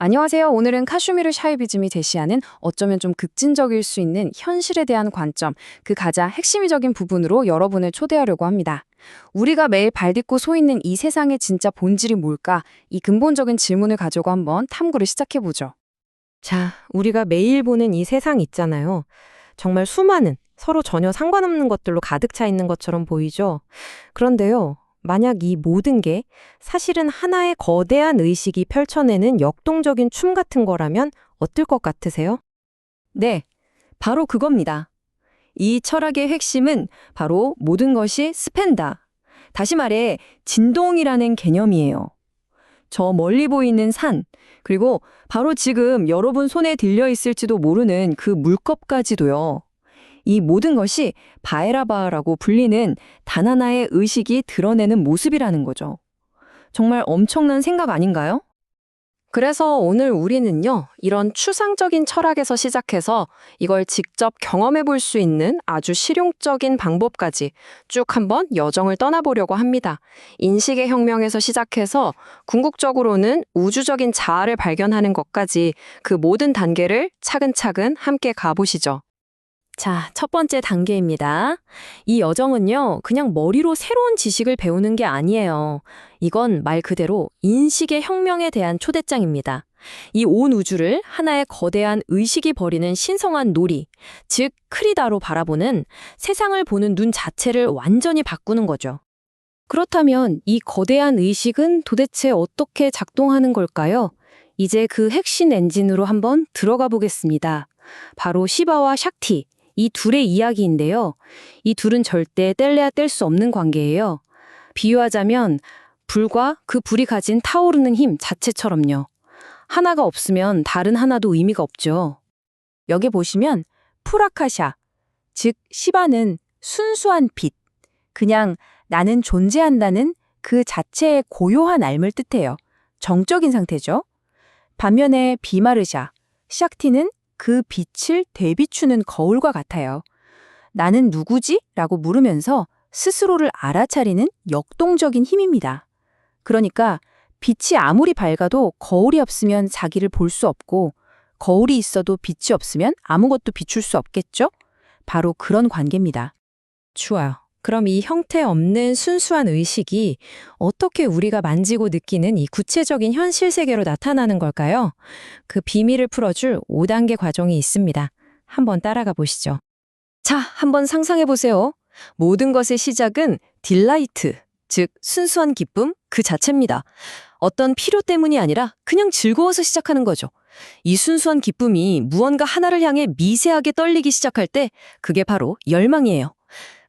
안녕하세요. 오늘은 카슈미르 샤이비즘이 제시하는 어쩌면 좀 급진적일 수 있는 현실에 대한 관점, 그 가장 핵심적인 부분으로 여러분을 초대하려고 합니다. 우리가 매일 발딛고 서 있는 이 세상의 진짜 본질이 뭘까? 이 근본적인 질문을 가지고 한번 탐구를 시작해보죠. 자, 우리가 매일 보는 이 세상 있잖아요. 정말 수많은 서로 전혀 상관없는 것들로 가득 차 있는 것처럼 보이죠? 그런데요, 만약 이 모든 게 사실은 하나의 거대한 의식이 펼쳐내는 역동적인 춤 같은 거라면 어떨 것 같으세요? 네, 바로 그겁니다. 이 철학의 핵심은 바로 모든 것이 스팬다. 다시 말해, 진동이라는 개념이에요. 저 멀리 보이는 산, 그리고 바로 지금 여러분 손에 들려 있을지도 모르는 그 물컵까지도요. 이 모든 것이 바에라바라고 불리는 단 하나의 의식이 드러내는 모습이라는 거죠. 정말 엄청난 생각 아닌가요? 그래서 오늘 우리는요, 이런 추상적인 철학에서 시작해서 이걸 직접 경험해 볼 수 있는 아주 실용적인 방법까지 쭉 한번 여정을 떠나보려고 합니다. 인식의 혁명에서 시작해서 궁극적으로는 우주적인 자아를 발견하는 것까지 그 모든 단계를 차근차근 함께 가보시죠. 자, 첫 번째 단계입니다. 이 여정은요, 그냥 머리로 새로운 지식을 배우는 게 아니에요. 이건 말 그대로 인식의 혁명에 대한 초대장입니다. 이 온 우주를 하나의 거대한 의식이 벌이는 신성한 놀이, 즉 크리다로 바라보는 세상을 보는 눈 자체를 완전히 바꾸는 거죠. 그렇다면 이 거대한 의식은 도대체 어떻게 작동하는 걸까요? 이제 그 핵심 엔진으로 한번 들어가 보겠습니다. 바로 시바와 샥티, 이 둘의 이야기인데요. 이 둘은 절대 뗄래야 뗄 수 없는 관계예요. 비유하자면 불과 그 불이 가진 타오르는 힘 자체처럼요. 하나가 없으면 다른 하나도 의미가 없죠. 여기 보시면 프라카샤, 즉 시바는 순수한 빛, 그냥 나는 존재한다는 그 자체의 고요한 알을 뜻해요. 정적인 상태죠. 반면에 비마르샤, 샥티는 그 빛을 되비추는 거울과 같아요. 나는 누구지? 라고 물으면서 스스로를 알아차리는 역동적인 힘입니다. 그러니까 빛이 아무리 밝아도 거울이 없으면 자기를 볼 수 없고 거울이 있어도 빛이 없으면 아무것도 비출 수 없겠죠? 바로 그런 관계입니다. 좋아요. 그럼 이 형태 없는 순수한 의식이 어떻게 우리가 만지고 느끼는 이 구체적인 현실 세계로 나타나는 걸까요? 그 비밀을 풀어줄 5단계 과정이 있습니다. 한번 따라가 보시죠. 자, 한번 상상해 보세요. 모든 것의 시작은 딜라이트, 즉 순수한 기쁨 그 자체입니다. 어떤 필요 때문이 아니라 그냥 즐거워서 시작하는 거죠. 이 순수한 기쁨이 무언가 하나를 향해 미세하게 떨리기 시작할 때 그게 바로 열망이에요.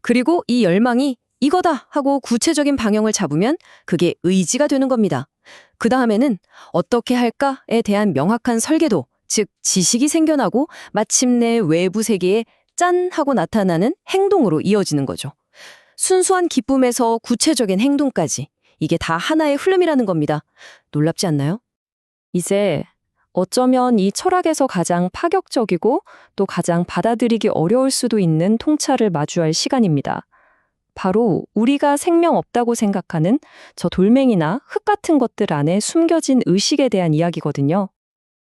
그리고 이 열망이 이거다 하고 구체적인 방향을 잡으면 그게 의지가 되는 겁니다. 그 다음에는 어떻게 할까에 대한 명확한 설계도, 즉 지식이 생겨나고 마침내 외부 세계에 짠 하고 나타나는 행동으로 이어지는 거죠. 순수한 기쁨에서 구체적인 행동까지 이게 다 하나의 흐름이라는 겁니다. 놀랍지 않나요? 이제 어쩌면 이 철학에서 가장 파격적이고 또 가장 받아들이기 어려울 수도 있는 통찰을 마주할 시간입니다. 바로 우리가 생명 없다고 생각하는 저 돌멩이나 흙 같은 것들 안에 숨겨진 의식에 대한 이야기거든요.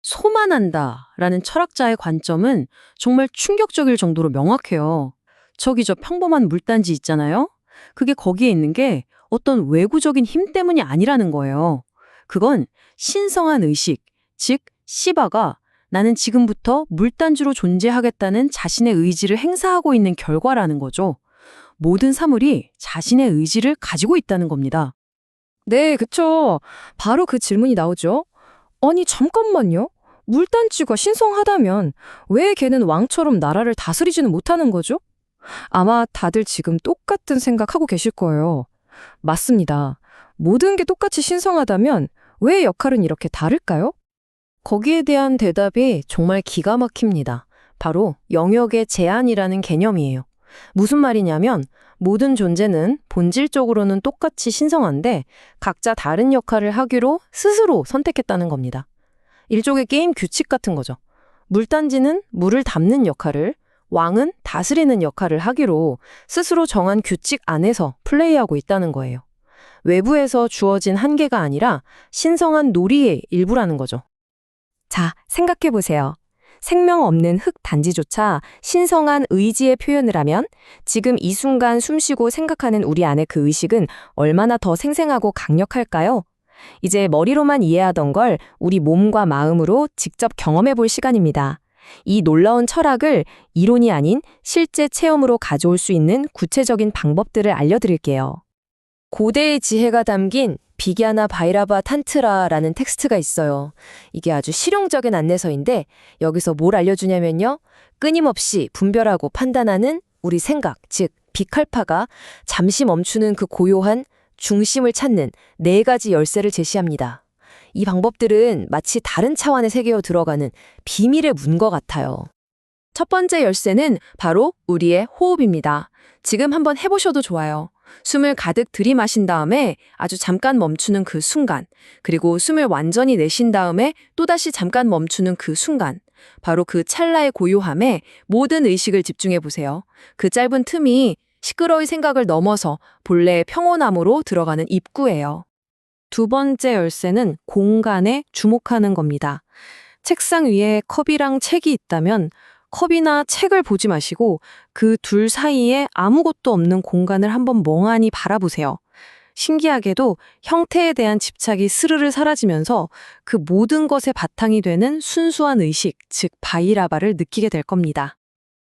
소만한다 라는 철학자의 관점은 정말 충격적일 정도로 명확해요. 저기 저 평범한 물단지 있잖아요? 그게 거기에 있는 게 어떤 외구적인 힘 때문이 아니라는 거예요. 그건 신성한 의식, 즉 시바가 나는 지금부터 물단지로 존재하겠다는 자신의 의지를 행사하고 있는 결과라는 거죠. 모든 사물이 자신의 의지를 가지고 있다는 겁니다. 네, 그쵸. 바로 그 질문이 나오죠. 아니, 잠깐만요. 물단지가 신성하다면 왜 걔는 왕처럼 나라를 다스리지는 못하는 거죠? 아마 다들 지금 똑같은 생각하고 계실 거예요. 맞습니다. 모든 게 똑같이 신성하다면 왜 역할은 이렇게 다를까요? 거기에 대한 대답이 정말 기가 막힙니다. 바로 영역의 제한이라는 개념이에요. 무슨 말이냐면 모든 존재는 본질적으로는 똑같이 신성한데 각자 다른 역할을 하기로 스스로 선택했다는 겁니다. 일종의 게임 규칙 같은 거죠. 물단지는 물을 담는 역할을, 왕은 다스리는 역할을 하기로 스스로 정한 규칙 안에서 플레이하고 있다는 거예요. 외부에서 주어진 한계가 아니라 신성한 놀이의 일부라는 거죠. 자, 생각해 보세요. 생명 없는 흙 단지조차 신성한 의지의 표현을 하면 지금 이 순간 숨쉬고 생각하는 우리 안의 그 의식은 얼마나 더 생생하고 강력할까요? 이제 머리로만 이해하던 걸 우리 몸과 마음으로 직접 경험해 볼 시간입니다. 이 놀라운 철학을 이론이 아닌 실제 체험으로 가져올 수 있는 구체적인 방법들을 알려드릴게요. 고대의 지혜가 담긴 비갸나 바이라바 탄트라라는 텍스트가 있어요. 이게 아주 실용적인 안내서인데 여기서 뭘 알려주냐면요. 끊임없이 분별하고 판단하는 우리 생각, 즉 비칼파가 잠시 멈추는 그 고요한 중심을 찾는 네 가지 열쇠를 제시합니다. 이 방법들은 마치 다른 차원의 세계로 들어가는 비밀의 문과 같아요. 첫 번째 열쇠는 바로 우리의 호흡입니다. 지금 한번 해보셔도 좋아요. 숨을 가득 들이마신 다음에 아주 잠깐 멈추는 그 순간, 그리고 숨을 완전히 내쉰 다음에 또다시 잠깐 멈추는 그 순간, 바로 그 찰나의 고요함에 모든 의식을 집중해 보세요. 그 짧은 틈이 시끄러의 생각을 넘어서 본래의 평온함으로 들어가는 입구예요. 두 번째 열쇠는 공간에 주목하는 겁니다. 책상 위에 컵이랑 책이 있다면 컵이나 책을 보지 마시고 그 둘 사이에 아무것도 없는 공간을 한번 멍하니 바라보세요. 신기하게도 형태에 대한 집착이 스르르 사라지면서 그 모든 것의 바탕이 되는 순수한 의식, 즉 바이라바를 느끼게 될 겁니다.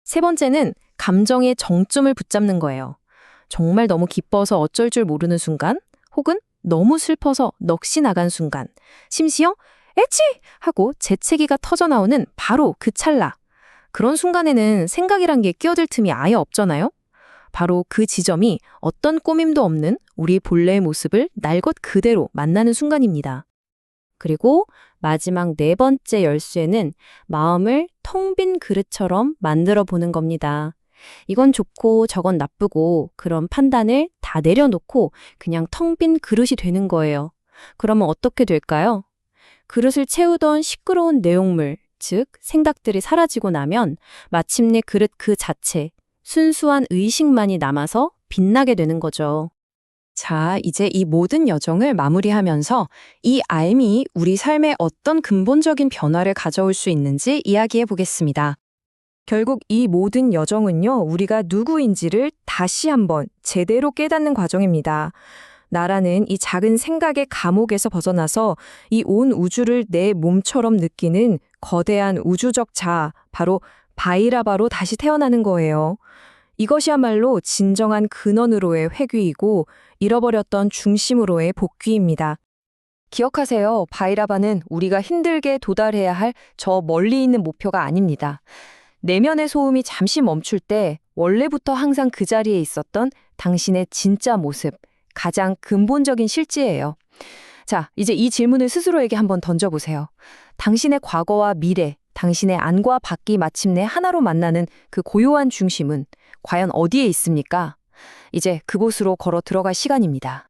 세 번째는 감정의 정점을 붙잡는 거예요. 정말 너무 기뻐서 어쩔 줄 모르는 순간, 혹은 너무 슬퍼서 넋이 나간 순간, 심지어 에치! 하고 재채기가 터져나오는 바로 그 찰나. 그런 순간에는 생각이란 게 끼어들 틈이 아예 없잖아요? 바로 그 지점이 어떤 꾸밈도 없는 우리 본래의 모습을 날 것 그대로 만나는 순간입니다. 그리고 마지막 네 번째 열쇠는 마음을 텅 빈 그릇처럼 만들어 보는 겁니다. 이건 좋고 저건 나쁘고 그런 판단을 다 내려놓고 그냥 텅 빈 그릇이 되는 거예요. 그러면 어떻게 될까요? 그릇을 채우던 시끄러운 내용물, 즉 생각들이 사라지고 나면 마침내 그릇 그 자체, 순수한 의식만이 남아서 빛나게 되는 거죠. 자, 이제 이 모든 여정을 마무리하면서 이 알미 우리 삶에 어떤 근본적인 변화를 가져올 수 있는지 이야기해 보겠습니다. 결국 이 모든 여정은요, 우리가 누구인지를 다시 한번 제대로 깨닫는 과정입니다. 나라는 이 작은 생각의 감옥에서 벗어나서 이 온 우주를 내 몸처럼 느끼는 거대한 우주적 자아, 바로 바이라바로 다시 태어나는 거예요. 이것이야말로 진정한 근원으로의 회귀이고 잃어버렸던 중심으로의 복귀입니다. 기억하세요. 바이라바는 우리가 힘들게 도달해야 할 저 멀리 있는 목표가 아닙니다. 내면의 소음이 잠시 멈출 때 원래부터 항상 그 자리에 있었던 당신의 진짜 모습, 가장 근본적인 실제예요. 자, 이제 이 질문을 스스로에게 한번 던져보세요. 당신의 과거와 미래, 당신의 안과 밖이 마침내 하나로 만나는 그 고요한 중심은 과연 어디에 있습니까? 이제 그곳으로 걸어 들어갈 시간입니다.